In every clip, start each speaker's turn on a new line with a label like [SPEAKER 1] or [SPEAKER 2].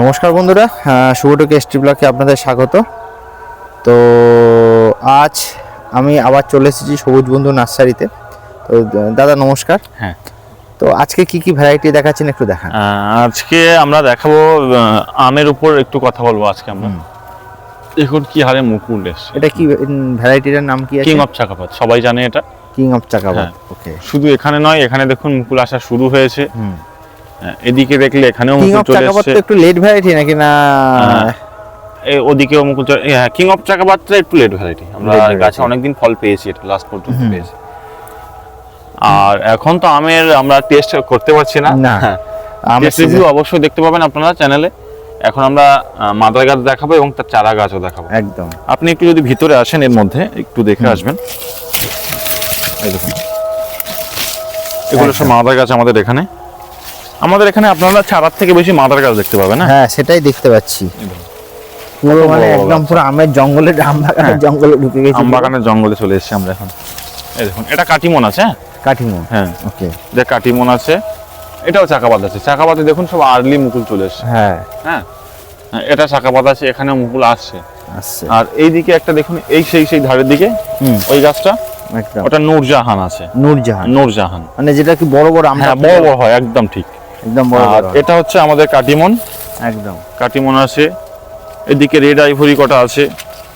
[SPEAKER 1] নমস্কার বন্ধুরা শুভটুক এসটি ব্লকে আপনাদের স্বাগত। তো আজ আমি আবার চলে এসেছি সবুজ বন্ধু নার্সারিতে। তো দাদা নমস্কার।
[SPEAKER 2] হ্যাঁ।
[SPEAKER 1] তো আজকে কি কি ভ্যারাইটি দেখাচ্ছেন একটু দেখান।
[SPEAKER 2] আজকে আমরা দেখাবো আমের উপর একটু কথা বলব আজকে আমরা। এখন কি হারে মুকুল এসছে।
[SPEAKER 1] এটা কি ভ্যারাইটিটার নাম কি
[SPEAKER 2] কিং অফ চাকাপাত সবাই জানে এটা।
[SPEAKER 1] কিং অফ
[SPEAKER 2] হ্যাঁ।
[SPEAKER 1] ওকে
[SPEAKER 2] শুধু এখানে নয় এখানে দেখুন মুকুল আসা শুরু হয়েছে। হ্যাঁ, এদিকে দেখলে এখানেও মুকুল চলে এসছে।
[SPEAKER 1] একটু লেট ভ্যারাইটি নাকি না?
[SPEAKER 2] হ্যাঁ। ওদিকেও মুকুল চলে হ্যাঁ কিং অফ চাকাপাতটা একটু লেট ভ্যারাইটি আমরা। গাছে অনেকদিন ফল পেয়েছি এটা লাস্ট পর্যন্ত পেয়েছি। আর এখন তো আমের আমরা টেস্ট করতে পারছি না।
[SPEAKER 1] না।
[SPEAKER 2] হ্যাঁ
[SPEAKER 1] আমের
[SPEAKER 2] রিভিউ অবশ্যই দেখতে পাবেন আপনারা চ্যানেলে এখন আমরা মাদার গাছ দেখাবো এবং তার চারা গাছও দেখাবো।
[SPEAKER 1] একদম।
[SPEAKER 2] আপনি একটু যদি ভিতরে আসেন এর মধ্যে একটু দেখে আসবেন। এই দেখুন। এগুলো সব মাদার গাছ আমাদের এখানে। আমাদের এখানে আপনারা চারার থেকে বেশি মাদার গাছ দেখতে পাবেন হ্যাঁ
[SPEAKER 1] হ্যাঁ সেটাই দেখতে পাচ্ছি। পুরো মানে একদম পুরো আমের জঙ্গলে আম বাগানের
[SPEAKER 2] হ্যাঁ।
[SPEAKER 1] জঙ্গলে ঢুকে গেছি।
[SPEAKER 2] আম বাগানের জঙ্গলে চলে এসেছি আমরা এখন। এই দেখুন এটা কাটিমন আছে হ্যাঁ?
[SPEAKER 1] কাঠিমো
[SPEAKER 2] হ্যাঁ।
[SPEAKER 1] ওকে।
[SPEAKER 2] যে কাটিমন আছে এটাও চাকাবাদ আছে। চাকাবাদে দেখুন সব আর্লি মুকুল চলে এসছে।
[SPEAKER 1] হ্যাঁ।
[SPEAKER 2] হ্যাঁ? হ্যাঁ, এটা চাকাবাদ আছে এখানে মুকুল আসছে।
[SPEAKER 1] আসছে।
[SPEAKER 2] আর এইদিকে একটা দেখুন এই সেই সেই ধারের দিকে ওই গাছটা ওটা নূরজাহান আছে।
[SPEAKER 1] নূরজাহান।
[SPEAKER 2] নূরজাহান।
[SPEAKER 1] মানে যেটা কি বড় বড়
[SPEAKER 2] হ্যাঁ বড় বড় হয় একদম ঠিক।
[SPEAKER 1] একদম
[SPEAKER 2] আর এটা হচ্ছে আমাদের কাটিমন।
[SPEAKER 1] একদম।
[SPEAKER 2] কাটিমন আছে। এদিকে রেড আইভরি কটা আছে।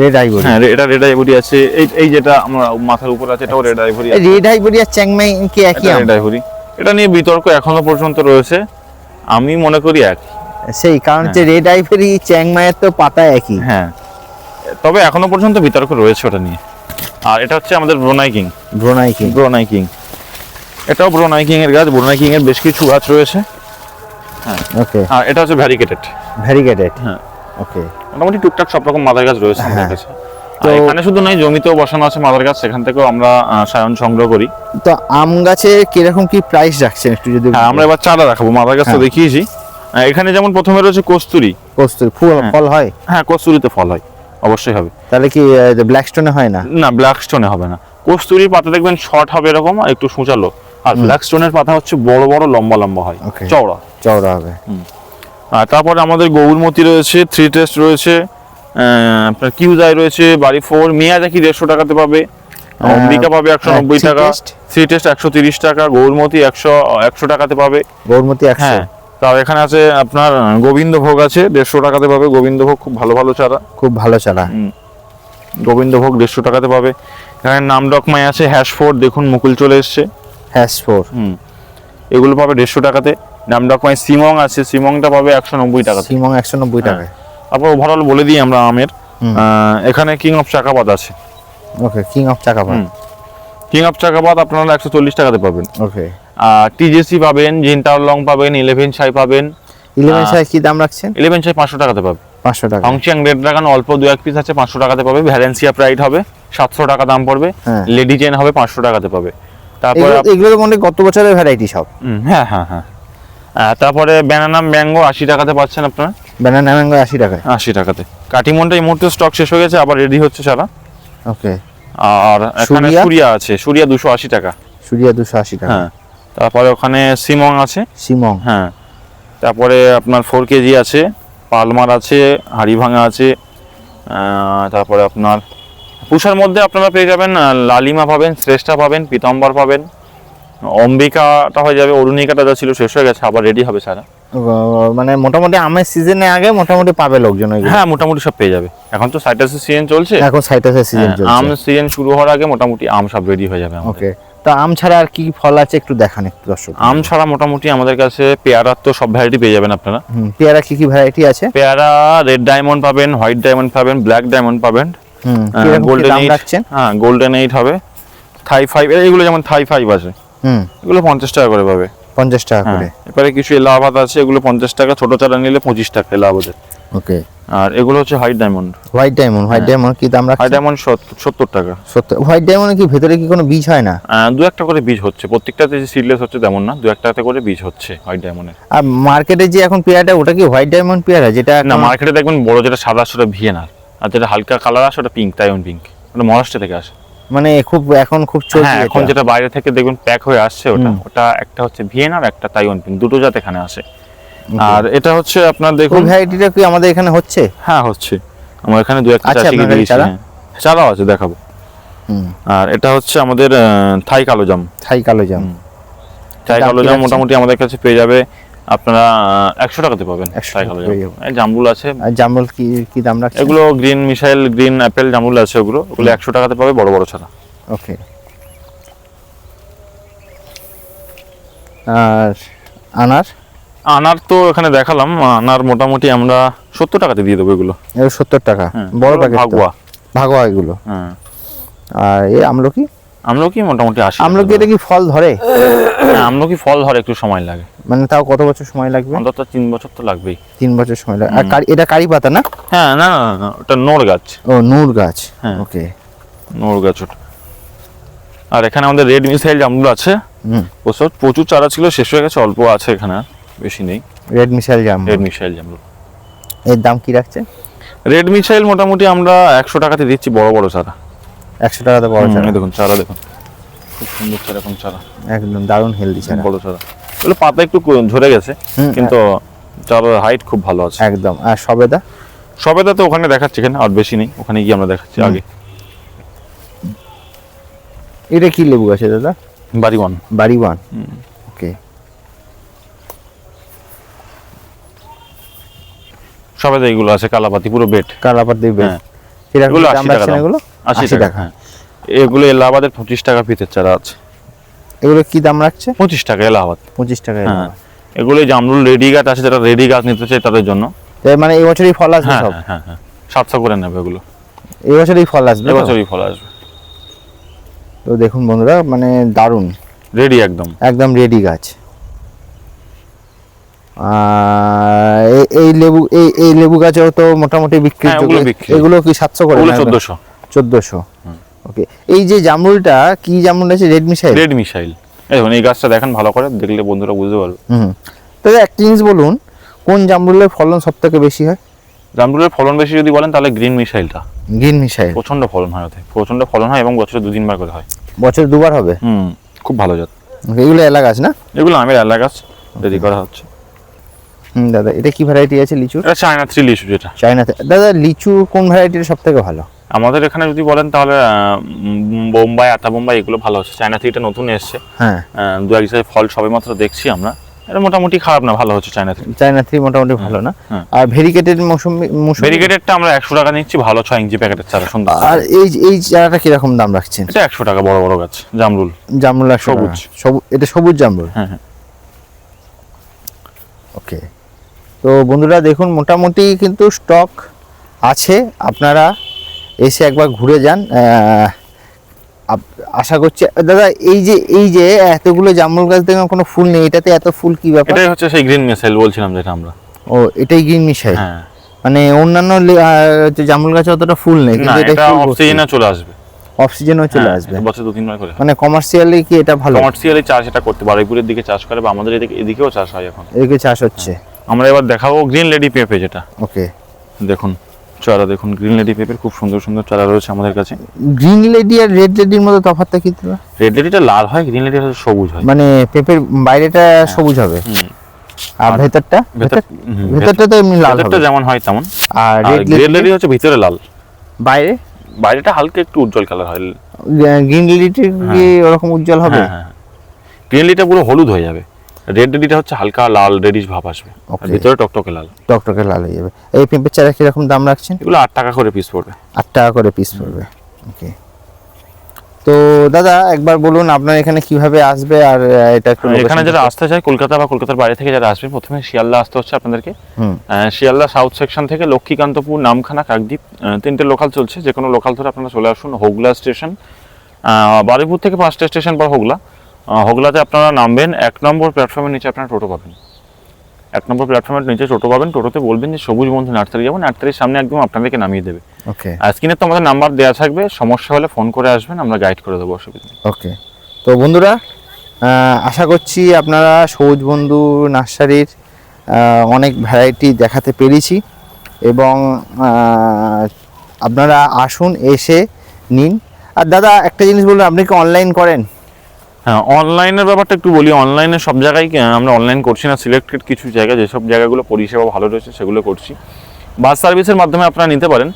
[SPEAKER 1] রেড আইভরি
[SPEAKER 2] হ্যাঁ এটা রেড আইভরি আছে। এই এই যেটা আমরা মাথার উপর আছে এটাও রেড আইভরি আছে।
[SPEAKER 1] রেড আইভরি আর চ্যাংমাই কি একই আম?
[SPEAKER 2] রেড আইভরি এটা নিয়ে বিতর্ক এখনও পর্যন্ত রয়েছে। আমি মনে করি এক।
[SPEAKER 1] সেই কারণ যে রেড আইভরি চ্যাংমাইয়ের তো পাতা একই।
[SPEAKER 2] হ্যাঁ। তবে এখনও পর্যন্ত বিতর্ক রয়েছে ওটা নিয়ে। আর এটা হচ্ছে আমাদের ব্রোনাই কিং
[SPEAKER 1] ব্রোনাই কি
[SPEAKER 2] ব্রোনাই কিং এটাও ব্রোনাই কিং এর গাছ। ব্রোনাই কিং এর বেশ কিছু গাছ রয়েছে।
[SPEAKER 1] ওকে
[SPEAKER 2] আর এটা হচ্ছে ভ্যারিকেটেড
[SPEAKER 1] ভ্যারিগেটেড
[SPEAKER 2] হ্যাঁ।
[SPEAKER 1] ওকে
[SPEAKER 2] মোটামুটি টুকটাক সব রকম মাদার গাছ রয়েছে আমাদের
[SPEAKER 1] হ্যাঁ।
[SPEAKER 2] কাছে।
[SPEAKER 1] তো-
[SPEAKER 2] এখানে শুধু নয় জমিতেও বসানো আছে মাদার গাছ সেখান থেকেও আমরা সায়ন সংগ্রহ করি।
[SPEAKER 1] তো আম গাছে কীরকম কি প্রাইস রাখছেন একটু যদি
[SPEAKER 2] হ্যাঁ আমরা এবার চারা রাখাবো মাদার গাছ তো
[SPEAKER 1] হ্যাঁ।
[SPEAKER 2] দেখিয়েছি। এখানে যেমন প্রথমে রয়েছে কস্তুরি।
[SPEAKER 1] কস্তুরি ফুল
[SPEAKER 2] হ্যাঁ।
[SPEAKER 1] ফল হয়?
[SPEAKER 2] হ্যাঁ কস্তুরিতে ফল হয় অবশ্যই হবে।
[SPEAKER 1] তাহলে কি ব্ল্যাক স্টোনে হয় না?
[SPEAKER 2] না ব্ল্যাক স্টোনে হবে না। কস্তুরির পাতা দেখবেন শর্ট হবে এরকম আর একটু সূচালো। আর ব্ল্যাক স্টোনের পাতা হচ্ছে বড় বড় লম্বা লম্বা হয়। চওড়া।
[SPEAKER 1] চওড়া হবে।
[SPEAKER 2] আর তারপরে আমাদের গৌরমতি রয়েছে থ্রি টেস্ট রয়েছে আপনার কিউজাই রয়েছে বাড়ি ফোর মিয়াজাকি দেড়শো টাকাতে পাবে। অম্বিকা পাবে একশো
[SPEAKER 1] হ্যাঁ,
[SPEAKER 2] নব্বই টাকা। থ্রি টেস্ট একশো তিরিশ টাকা গৌরমতি একশো একশো টাকাতে পাবে।
[SPEAKER 1] গৌরমতি
[SPEAKER 2] হ্যাঁ। তার এখানে আছে আপনার গোবিন্দভোগ আছে দেড়শো টাকাতে পাবে। গোবিন্দভোগ খুব ভালো ভালো চারা।
[SPEAKER 1] খুব ভালো চারা।
[SPEAKER 2] গোবিন্দভোগ দেড়শো টাকাতে পাবে। এখানে নাম ডকমাই আছে হ্যাশফোর্ড দেখুন মুকুল চলে এসছে।
[SPEAKER 1] Hash four.
[SPEAKER 2] হুম। এগুলো পাবে দেড়শো টাকাতে। নাম ডকমাই সিমং আছে। সিমংটা পাবে একশো নব্বই টাকা
[SPEAKER 1] সিমং একশো নব্বই
[SPEAKER 2] হ্যাঁ।
[SPEAKER 1] টাকায়।
[SPEAKER 2] তারপর ওভারঅল বলে দিই আমরা আমের। এখানে কিং অফ চাকাবাদ আছে।
[SPEAKER 1] ওকে কিং অফ
[SPEAKER 2] হুম। কিং অফ চাকাবাদ আপনারা একশো চল্লিশ টাকাতে পাবেন।
[SPEAKER 1] ওকে।
[SPEAKER 2] আর টিজেসি পাবেন জিনটার লং পাবেন ইলেভেন সাই পাবেন।
[SPEAKER 1] ইলেভেন সাই কি দাম রাখছেন?
[SPEAKER 2] ইলেভেন সাই পাঁচশো টাকাতে পাবে।
[SPEAKER 1] পাঁচশো টাকা।
[SPEAKER 2] হংচিয়াং রেড ড্রাগন অল্প দু এক পিস আছে পাঁচশো টাকাতে পাবে। ভ্যালেন্সিয়া প্রাইড হবে সাতশো টাকা দাম পড়বে।
[SPEAKER 1] হ্যাঁ।
[SPEAKER 2] লেডি চেন হবে পাঁচশো টাকাতে পাবে। তারপরে
[SPEAKER 1] এগুলো তো মনে গত বছরের ভ্যারাইটি সব।
[SPEAKER 2] হ্যাঁ হ্যাঁ হ্যাঁ। তারপরে ব্যানানা ম্যাঙ্গো আশি টাকাতে পাচ্ছেন আপনারা?
[SPEAKER 1] ব্যানানা ম্যাঙ্গো আশি টাকায়।
[SPEAKER 2] আশি টাকাতে। কাটিমনটা এই মুহূর্তে স্টক শেষ হয়ে গেছে আবার রেডি হচ্ছে সারা।
[SPEAKER 1] ওকে।
[SPEAKER 2] আর এখানে
[SPEAKER 1] সুরিয়া?
[SPEAKER 2] আছে সুরিয়া দুশো আশি টাকা।
[SPEAKER 1] সুরিয়া দুশো আশি টাকা।
[SPEAKER 2] হ্যাঁ তারপরে ওখানে সিমং আছে।
[SPEAKER 1] সিমং
[SPEAKER 2] হ্যাঁ তারপরে আপনার ফোর কেজি আছে পালমার আছে হাড়িভাঙা আছে তারপরে আপনার পুষার মধ্যে আপনারা পেয়ে যাবেন লালিমা পাবেন শ্রেষ্ঠা পাবেন পিতম্বর পাবেন অম্বিকাটা হয়ে যাবে অরুণিকাটা যা ছিল শেষ হয়ে গেছে আবার রেডি হবে সারা।
[SPEAKER 1] মানে মোটামুটি আমের সিজনে আগে মোটামুটি পাবে লোকজন
[SPEAKER 2] হ্যাঁ মোটামুটি সব পেয়ে যাবে। এখন তো সাইটাসের সিজন চলছে।
[SPEAKER 1] এখন সাইটাসের সিজন
[SPEAKER 2] হ্যাঁ, আম সিজন শুরু হওয়ার আগে মোটামুটি আম সব রেডি হয়ে যাবে
[SPEAKER 1] ওকে তো আম ছাড়া আর কি ফল আছে একটু দেখান একটু দর্শক।
[SPEAKER 2] আম ছাড়া মোটামুটি আমাদের কাছে পেয়ারার তো সব ভ্যারাইটি পেয়ে যাবেন আপনারা।
[SPEAKER 1] হুম পেয়ারা কি কি ভ্যারাইটি আছে?
[SPEAKER 2] পেয়ারা রেড ডায়মন্ড পাবেন হোয়াইট ডায়মন্ড পাবেন ব্ল্যাক ডায়মন্ড পাবেন। গোল্ডেন এইট হ্যাঁ গোল্ডেন এইট হবে। থাই ফাইভ এগুলো যেমন থাই ফাইভ আছে
[SPEAKER 1] হুম।
[SPEAKER 2] এগুলো পঞ্চাশ টাকা করে পাবে।
[SPEAKER 1] পঞ্চাশ টাকা
[SPEAKER 2] হ্যাঁ
[SPEAKER 1] করে।
[SPEAKER 2] এবারে কিছু এলাহাবাদ আছে এগুলো পঞ্চাশ টাকা ছোট চারা নিলে পঁচিশ টাকা এলাহাবাদের।
[SPEAKER 1] ওকে।
[SPEAKER 2] আর এগুলো হচ্ছে white diamond
[SPEAKER 1] white diamond white diamond কি দাম
[SPEAKER 2] হোয়াইট ডায়মন্ড সত্তর টাকা।
[SPEAKER 1] সত্তর হোয়াইট ডায়মন্ড কি ভেতরে কি কোনো বীজ হয় না?
[SPEAKER 2] দু একটা করে বীজ হচ্ছে প্রত্যেকটাতে যে সিডলেস হচ্ছে তেমন না দু একটাতে করে বীজ হচ্ছে হোয়াইট ডায়মন্ডের
[SPEAKER 1] আর মার্কেটে যে এখন পেয়ারাটা ওটা কি হোয়াইট ডায়মন্ড পেয়ারা যেটা
[SPEAKER 2] না মার্কেটে দেখবেন বড় যেটা সাদা সেটা ভিয়েনার। আর যেটা হালকা কালার আসে ওটা পিঙ্ক তাইওয়ান পিঙ্ক ওটা মহারাষ্ট্র থেকে আসে।
[SPEAKER 1] মানে খুব এখন খুব চলছে
[SPEAKER 2] হ্যাঁ এখন যেটা বাইরে থেকে দেখবেন প্যাক হয়ে আসছে ওটা। ওটা একটা হচ্ছে ভিয়েনার একটা তাইওয়ান পিঙ্ক দুটো জাত এখানে আসে। আর এটা হচ্ছে আপনার দেখুন
[SPEAKER 1] ভ্যারাইটিটা কি আমাদের এখানে হচ্ছে?
[SPEAKER 2] হ্যাঁ হচ্ছে। আমার এখানে দু একটা
[SPEAKER 1] কাছে
[SPEAKER 2] দিয়েছি। চারাও আছে দেখাবো।
[SPEAKER 1] হুম।
[SPEAKER 2] আর এটা হচ্ছে আমাদের থাই কালো জাম।
[SPEAKER 1] থাই কালো জাম।
[SPEAKER 2] থাই কালো জাম মোটামুটি আমাদের কাছে পেয়ে যাবে আপনারা একশো টাকাতে পাবেন
[SPEAKER 1] 100
[SPEAKER 2] থাই
[SPEAKER 1] টাকা
[SPEAKER 2] কালো
[SPEAKER 1] পেয়ে
[SPEAKER 2] জাম
[SPEAKER 1] যাব।
[SPEAKER 2] এই জামরুল আছে।
[SPEAKER 1] জামরুল কি কি দাম রাখছে
[SPEAKER 2] এগুলো গ্রিন মিসাইল গ্রিন অ্যাপেল জামরুল আছে ওগুলো। ওগুলো একশো টাকাতে পাবে বড় বড় ছাড়া।
[SPEAKER 1] ওকে। আর আনার?
[SPEAKER 2] আনার তো এখানে দেখালাম। আনার মোটামুটি আমরা সত্তর টাকাতে দিয়ে দেবো এগুলো।
[SPEAKER 1] সত্তর টাকা।
[SPEAKER 2] হ্যাঁ,
[SPEAKER 1] বড় প্যাকেট
[SPEAKER 2] ভাগুয়া।
[SPEAKER 1] ভাগোয়া এগুলো।
[SPEAKER 2] হ্যাঁ।
[SPEAKER 1] আর এ আমলকি?
[SPEAKER 2] আমলকি মোটামুটি আশি
[SPEAKER 1] আমলকি এটা কি ফল ধরে?
[SPEAKER 2] হ্যাঁ, আমলকি ফল ধরে একটু সময় লাগে।
[SPEAKER 1] মানে তাও কত বছর সময় লাগবে?
[SPEAKER 2] অন্তত তিন বছর তো লাগবেই।
[SPEAKER 1] তিন বছর সময় লাগবে। আর এটা কারি পাতা না?
[SPEAKER 2] হ্যাঁ না না না, ওটা নোর গাছ।
[SPEAKER 1] ও নূর গাছ।
[SPEAKER 2] হ্যাঁ।
[SPEAKER 1] ওকে।
[SPEAKER 2] নোর গাছ ওটা। আর এখানে আমাদের রেড মিসাইল জামগুলো আছে। প্রচুর প্রচুর চারা ছিল শেষ হয়ে গেছে অল্প আছে এখানে বেশি নেই।
[SPEAKER 1] রেড মিসাইল জাম
[SPEAKER 2] রেড মিসাইল জামগুলো
[SPEAKER 1] এর দাম কি রাখছে
[SPEAKER 2] রেড মিসাইল মোটামুটি আমরা একশো টাকাতে দিচ্ছি বড় বড় চারা।
[SPEAKER 1] একশো টাকাতে বড় চারা
[SPEAKER 2] দেখুন চারা দেখুন। খুব সুন্দর চারা এরকম চারা।
[SPEAKER 1] একদম দারুণ হেলদি চারা।
[SPEAKER 2] বড় চারা। এগুলো পাতা একটু ঝরে গেছে কিন্তু চারার হাইট খুব ভালো আছে।
[SPEAKER 1] একদম। আর সবেদা?
[SPEAKER 2] সবেদা তো ওখানে দেখাচ্ছি এখানে আর বেশি নেই। ওখানে গিয়ে আমরা দেখাচ্ছি আগে।
[SPEAKER 1] এটা কি লেবু আছে দাদা?
[SPEAKER 2] বাড়ি ওয়ান
[SPEAKER 1] বাড়ি ওয়ান ওকে।
[SPEAKER 2] সবেদা এগুলো আছে কালাপাতি পুরো বেড।
[SPEAKER 1] কালাপাত দেখবে
[SPEAKER 2] হ্যাঁ। এগুলো।
[SPEAKER 1] এগুলো?
[SPEAKER 2] আশি টাকা। হ্যাঁ। এগুলো এলাহাবাদের পঁচিশ টাকা পিতের চারা আছে।
[SPEAKER 1] এগুলো কি দাম রাখছে?
[SPEAKER 2] পঁচিশ টাকা এলাহাবাদ।
[SPEAKER 1] পঁচিশ টাকা
[SPEAKER 2] হ্যাঁ। এগুলো জামরুল রেডি গাছ আছে যারা রেডি গাছ নিতে চায় তাদের জন্য।
[SPEAKER 1] মানে এই বছরই ফল আসবে
[SPEAKER 2] হ্যাঁ
[SPEAKER 1] সব?
[SPEAKER 2] হ্যাঁ হ্যাঁ হ্যাঁ। সাতশো করে নেবে এগুলো।
[SPEAKER 1] এই বছরই ফল আসবে তো?
[SPEAKER 2] এবছরই ফল আসবে।
[SPEAKER 1] তো দেখুন বন্ধুরা মানে দারুণ।
[SPEAKER 2] রেডি একদম।
[SPEAKER 1] একদম রেডি গাছ। এই- এই লেবু এই এই লেবু গাছও তো মোটামুটি বিক্রি। এগুলো কি সাতশো করে
[SPEAKER 2] চোদ্দশো।
[SPEAKER 1] চোদ্দশো। ওকে এই যে জামরুলটা কি জামরুল আছে? রেড মিশাই
[SPEAKER 2] রেড মিসাইল দেখুন এই গাছটা দেখেন ভালো করে দেখলে বন্ধুরা বুঝতে পারবে।
[SPEAKER 1] হুম। তবে একটা জিনিস বলুন কোন জামরুলের ফলন সব থেকে বেশি হয়?
[SPEAKER 2] জামরুলের ফলন বেশি যদি বলেন তাহলে গ্রিন মিসাইলটা
[SPEAKER 1] গ্রিন মিশাইল।
[SPEAKER 2] প্রচণ্ড ফলন হয় ওতে প্রচণ্ড ফলন হয় এবং বছরে দু তিনবার করে হয়।
[SPEAKER 1] বছর দুবার হবে?
[SPEAKER 2] হুম খুব ভালো জাত।
[SPEAKER 1] এগুলো এলা গাছ না?
[SPEAKER 2] এগুলো আমের এলা গাছ রেডি করা হচ্ছে।
[SPEAKER 1] হুম দাদা এটা কি ভ্যারাইটি আছে লিচুর?
[SPEAKER 2] এটা চায়না থ্রি লিচু যেটা।
[SPEAKER 1] চায়নাতে দাদা লিচু কোন ভ্যারাইটির সব থেকে ভালো?
[SPEAKER 2] আমাদের এখানে যদি বলেন তাহলে বোম্বাই আটা বোম্বাই এগুলো ভালো হচ্ছে। চায়না থ্রিটা নতুন এসছে।
[SPEAKER 1] হ্যাঁ।
[SPEAKER 2] দু এক জায়গায় ফল সবে মাত্র দেখছি আমরা। এটা মোটামুটি খারাপ না ভালো হচ্ছে চায়না থ্রি
[SPEAKER 1] চায়না থ্রি মোটামুটি ভালো না।
[SPEAKER 2] হ্যাঁ।
[SPEAKER 1] আর ভেরিকেটেড মৌসুমি
[SPEAKER 2] ভেরিগেটেডটা আমরা একশো টাকা নিচ্ছি ভালো ছয় ইঞ্চি প্যাকেটের চারা সুন্দর।
[SPEAKER 1] আর এই এই চারাটা কীরকম দাম রাখছেন?
[SPEAKER 2] এটা একশো টাকা বড় বড় গাছ জামরুল।
[SPEAKER 1] জামরুল একশো
[SPEAKER 2] সবুজ।
[SPEAKER 1] সবুজ এটা সবুজ জামরুল?
[SPEAKER 2] হ্যাঁ হ্যাঁ।
[SPEAKER 1] ওকে। তো বন্ধুরা দেখুন মোটামুটি কিন্তু স্টক আছে। আপনারা এসে একবার ঘুরে যান। আশা করছি দাদা এই যে এই যে এতগুলো জামরুল গাছ দেখলাম কোনো ফুল নেই। এটাতে এত ফুল কি ব্যাপার?
[SPEAKER 2] এটাই হচ্ছে সেই গ্রিন মিসাইল বলছিলাম যেটা আমরা।
[SPEAKER 1] ও এটাই গ্রিন
[SPEAKER 2] হ্যাঁ।
[SPEAKER 1] মানে অন্যান্য যে জামরুল গাছে অতটা ফুল নেই কিন্তু এটা
[SPEAKER 2] এটা অক্সিজেনে চলে আসবে।
[SPEAKER 1] অক্সিজেনও চলে
[SPEAKER 2] হ্যাঁ,
[SPEAKER 1] আসবে।
[SPEAKER 2] বছরে দু তিনবার করে।
[SPEAKER 1] মানে কমার্শিয়ালি কি এটা ভালো?
[SPEAKER 2] কমার্শিয়ালি চাষ এটা করতে বারুইপুরের দিকে চাষ করে বা আমাদের এদিকে এদিকেও চাষ হয় এখন।
[SPEAKER 1] এদিকে চাষ হচ্ছে।
[SPEAKER 2] আমরা এবার দেখাবো গ্রিন লেডি পেঁপে যেটা।
[SPEAKER 1] ওকে
[SPEAKER 2] দেখুন। চারা দেখুন গ্রিন লেডি পেঁপের খুব সুন্দর সুন্দর চারা রয়েছে আমাদের কাছে।
[SPEAKER 1] গ্রিন লেডি আর রেড লেডির মধ্যে তফাৎটা কি?
[SPEAKER 2] রেড লেডিটা লাল হয় গ্রিন লেডি হচ্ছে সবুজ হয়।
[SPEAKER 1] মানে পেঁপের বাইরেটা সবুজ হবে। আর ভেতরটা? ভেতরটা তো এমনি লাল
[SPEAKER 2] ভেতরটা যেমন হয় তেমন।
[SPEAKER 1] আর রেড লেডি
[SPEAKER 2] হচ্ছে ভিতরে লাল।
[SPEAKER 1] বাইরে?
[SPEAKER 2] বাইরেটা হালকা একটু উজ্জ্বল কালার হয়।
[SPEAKER 1] গ্রিন লেডিটি কি ওরকম উজ্জ্বল হবে?
[SPEAKER 2] হ্যাঁ হ্যাঁ গ্রিন লেডিটা পুরো হলুদ হয়ে যাবে। রেড লেডিটা হচ্ছে হালকা লাল রেডিশ ভাব আসবে। আর ভিতরে টকটকে লাল।
[SPEAKER 1] টকটকে লাল হয়ে যাবে। এই পেঁপের চারা কীরকম দাম রাখছেন?
[SPEAKER 2] এগুলো আট টাকা করে পিস পড়বে।
[SPEAKER 1] আট টাকা করে পিস পড়বে। ওকে তো দাদা একবার বলুন আপনার এখানে কীভাবে আসবে আর এটা
[SPEAKER 2] এখানে যারা আসতে চায় কলকাতা বা কলকাতার বাইরে থেকে যারা আসবে প্রথমে শিয়ালদা আসতে হচ্ছে আপনাদেরকে। শিয়ালদা সাউথ সেকশন থেকে লক্ষ্মীকান্তপুর নামখানা কাকদ্বীপ তিনটে লোকাল চলছে। যে কোনো লোকাল ধরে আপনারা চলে আসুন হোগলা স্টেশন বারুইপুর থেকে পাঁচটা স্টেশন পর হোগলা। হোগলাতে আপনারা নামবেন এক নম্বর প্ল্যাটফর্মের নিচে আপনারা টোটো পাবেন। এক নম্বর প্ল্যাটফর্মের নিচে টোটো পাবেন টোটোতে বলবেন যে সবুজ বন্ধু নার্সারি যাব। নার্সারির সামনে একদম আপনাদেরকে নামিয়ে দেবে।
[SPEAKER 1] ওকে।
[SPEAKER 2] আর স্ক্রিনে তো আমাদের নাম্বার দেওয়া থাকবে সমস্যা হলে ফোন করে আসবেন আমরা গাইড করে দেবো অসুবিধা নেই।
[SPEAKER 1] ওকে। তো বন্ধুরা আশা করছি আপনারা সবুজ বন্ধু নার্সারির অনেক ভ্যারাইটি দেখাতে পেরেছি এবং আপনারা আসুন এসে নিন। আর দাদা একটা জিনিস বলুন আপনি কি অনলাইন করেন?
[SPEAKER 2] হ্যাঁ অনলাইনের ব্যাপারটা একটু বলি। অনলাইনে সব জায়গায় আমরা অনলাইন করছি না সিলেক্টেড কিছু জায়গা যেসব জায়গাগুলো পরিষেবা ভালো রয়েছে সেগুলো করছি। বাস সার্ভিসের মাধ্যমে আপনারা নিতে পারেন।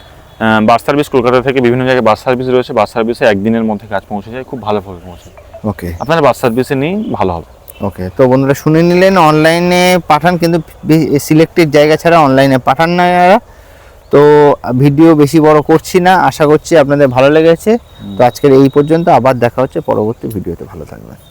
[SPEAKER 2] বাস সার্ভিস কলকাতা থেকে বিভিন্ন জায়গায় বাস সার্ভিস রয়েছে। বাস সার্ভিসে একদিনের মধ্যে কাজ পৌঁছে যায় খুব ভালোভাবে পৌঁছে
[SPEAKER 1] ওকে
[SPEAKER 2] আপনারা বাস সার্ভিসে নিয়ে ভালো হবে।
[SPEAKER 1] ওকে তো বন্ধুরা শুনে নিলেন অনলাইনে পাঠান কিন্তু সিলেক্টেড জায়গা ছাড়া অনলাইনে পাঠান না এরা। তো ভিডিও বেশি বড় করছি না আশা করছি আপনাদের ভালো লেগেছে। তো আজকের এই পর্যন্ত আবার দেখা হচ্ছে পরবর্তী ভিডিওতে ভালো থাকবেন।